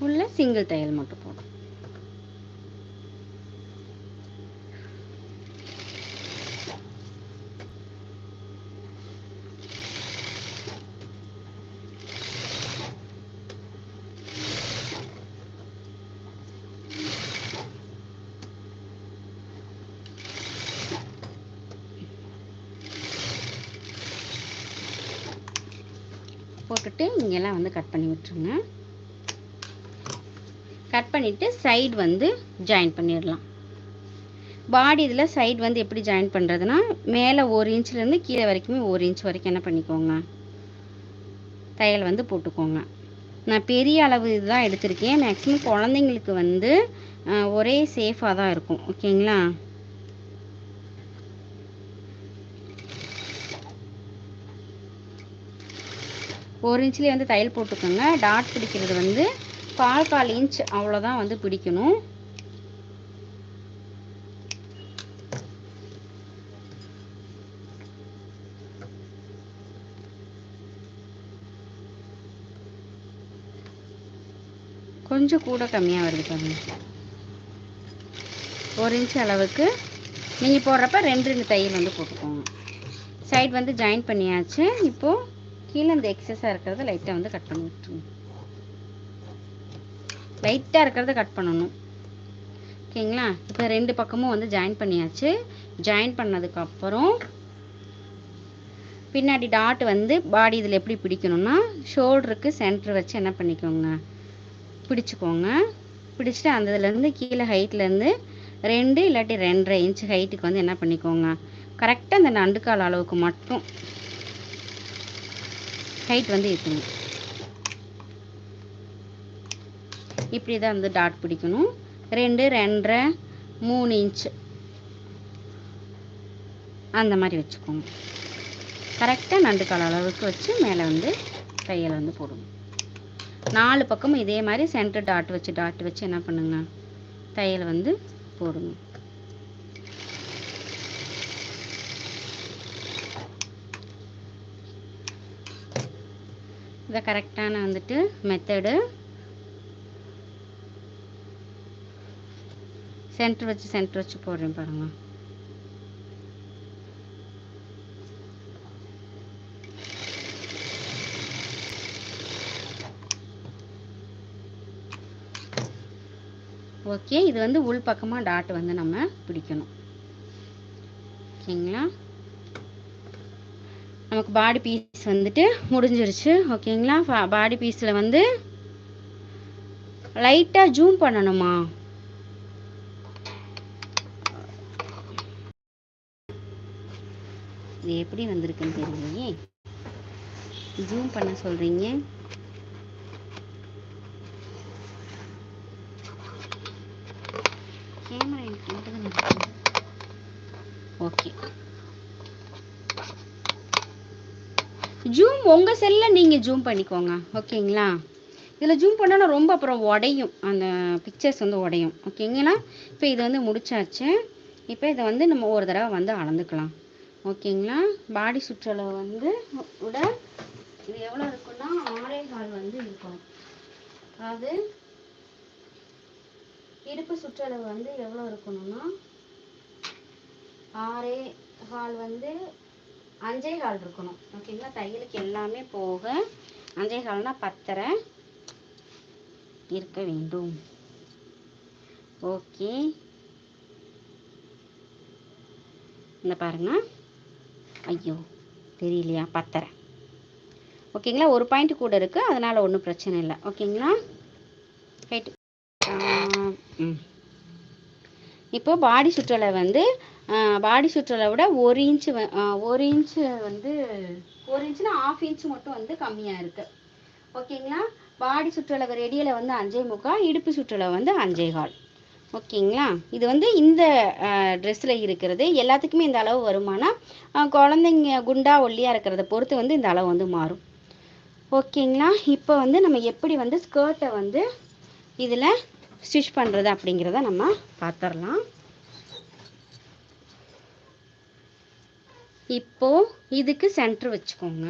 உள்ள சிங்கிள் தையல் மட்டும் போடும் போட்டுட்டு இங்கெல்லாம் வந்து கட் பண்ணி விட்டுருங்க. கட் பண்ணிவிட்டு சைடு வந்து ஜாயின் பண்ணிடலாம். பாடி இதில் சைடு வந்து எப்படி ஜாயின் பண்ணுறதுனா மேலே ஒரு இன்ச்லேருந்து கீழே வரைக்குமே ஒரு இன்ச் வரைக்கும் என்ன பண்ணிக்கோங்க. தையல் வந்து போட்டுக்கோங்க. நான் பெரிய அளவு இதுதான் எடுத்திருக்கேன். மேக்ஸிமம் குழந்தைங்களுக்கு வந்து ஒரே சேஃபாக தான் இருக்கும். ஓகேங்களா ஒரு இன்ச்லேயே வந்து தையல் போட்டுக்கோங்க. டாட் பிடிக்கிறது வந்து கால் கால் இன்ச் அவ்வளோதான் வந்து பிடிக்கணும். கொஞ்சம் கூட கம்மியாக வருது பாருங்க. ஒரு இன்ச் அளவுக்கு. நீங்கள் போடுறப்ப ரெண்டு ரெண்டு தையல் வந்து போட்டுக்கோங்க. சைடு வந்து ஜாயின் பண்ணியாச்சு. இப்போது கீழே இந்த எக்ஸஸாக இருக்கிறத லைட்டாக வந்து கட் பண்ணி விட்டுருங்க. லைட்டாக இருக்கிறத கட் பண்ணணும். ஓகேங்களா இப்போ ரெண்டு பக்கமும் வந்து ஜாயின் பண்ணியாச்சு. ஜாயின் பண்ணதுக்கப்புறம் பின்னாடி டாட் வந்து பாடி இதில் எப்படி பிடிக்கணும்னா ஷோல்டருக்கு சென்டர் வச்சு என்ன பண்ணிக்கோங்க? பிடிச்சிக்கோங்க. பிடிச்சிட்டு அந்த இதுலேருந்து கீழே ஹைட்லேருந்து ரெண்டு இல்லாட்டி ரெண்டரை இன்ச் ஹைட்டுக்கு வந்து என்ன பண்ணிக்கோங்க? கரெக்டாக அந்த நண்டுக்கால் அளவுக்கு மட்டும் ஹைட் வந்து இருக்குங்க இப்படி தான் வந்து டாட் பிடிக்கணும். ரெண்டு ரெண்டரை மூணு இன்ச் அந்த மாதிரி வச்சுக்கோங்க. கரெக்டாக நண்டுக்கால் அளவுக்கு வச்சு மேலே வந்து தையல் வந்து போடுங்க நாலு பக்கமும் இதே மாதிரி சென்டர் டாட் வச்சு டாட் வச்சு என்ன பண்ணுங்க? தையல் வந்து போடுங்க இதை கரெக்டான வந்துட்டு மெத்தடு சென்டர் வச்சு சென்டர் வச்சு போடுறேன் பாருங்க. ஓகே இது வந்து உள் பக்கமாக டாட் வந்து நம்ம பிடிக்கணும். ஓகேங்களா? நமக்கு பாடி பீஸ் வந்துட்டு முடிஞ்சிருச்சு. ஓகேங்களா? பாடி பீஸில் வந்து லைட்டாக ஜூம் பண்ணணுமா? இது எப்படி வந்திருக்குன்னு தெரியலையே ஜூம் பண்ண சொல்கிறீங்க கேமரா எனக்கு மட்டும் ஓகே ஜூம் உங்கள் செல்லில் நீங்கள் ஜூம் பண்ணிக்கோங்க. ஓகேங்களா இதில் ஜூம் பண்ணோன்னா ரொம்ப அப்புறம் உடையும். அந்த பிக்சர்ஸ் வந்து உடையும். ஓகேங்களா இப்போ இது வந்து முடிச்சாச்சு. இப்போ இதை வந்து நம்ம ஒரு தடவை வந்து அளந்துக்கலாம். ஓகேங்களா? பாடி சுற்றளவு வந்து விட இது எவ்வளோ இருக்குன்னா ஆறே கால் வந்து இருக்கும். அதாவது இடுப்பு சுற்றளவு வந்து எவ்வளோ இருக்கணும்னா ஆறே கால் வந்து அஞ்சே கால் இருக்கணும். ஓகேங்களா? தையலுக்கு எல்லாமே போக அஞ்சே கால்னால் பத்தரை இருக்க வேண்டும். ஓகே. இந்த பாருங்கள் ஐயோ தெரியலையா? பத்தரை. ஓகேங்களா? ஒரு பாயிண்ட் கூட இருக்குது அதனால் ஒன்றும் பிரச்சனை இல்லை. ஓகேங்களா? ரைட் ம். இப்போ பாடி சுற்றளவு வந்து பாடி சுற்றளவை விட ஒரு இன்ச்சு ஒரு இன்ச்சு வந்து ஒரு இன்ச்சுனா ஆஃப் இன்ச் மட்டும் வந்து கம்மியாக இருக்கு. ஓகேங்களா? பாடி சுற்றளவு ரெடியில் வந்து அஞ்சே முக்கால் இடுப்பு சுற்றளவு வந்து அஞ்சே கால். ஓகேங்களா? இது வந்து இந்த ட்ரெஸ்ஸில் இருக்கிறது. எல்லாத்துக்குமே இந்த அளவு வருமானா குழந்தைங்க குண்டா ஒல்லியாக இருக்கிறத பொறுத்து வந்து இந்த அளவு வந்து மாறும். ஓகேங்களா? இப்போ வந்து நம்ம எப்படி வந்து ஸ்கர்ட்டை வந்து இதில் ஸ்டிச் பண்ணுறது அப்படிங்கிறத நம்ம பார்த்துடலாம் இப்போது இதுக்கு சென்டர் வச்சுக்கோங்க.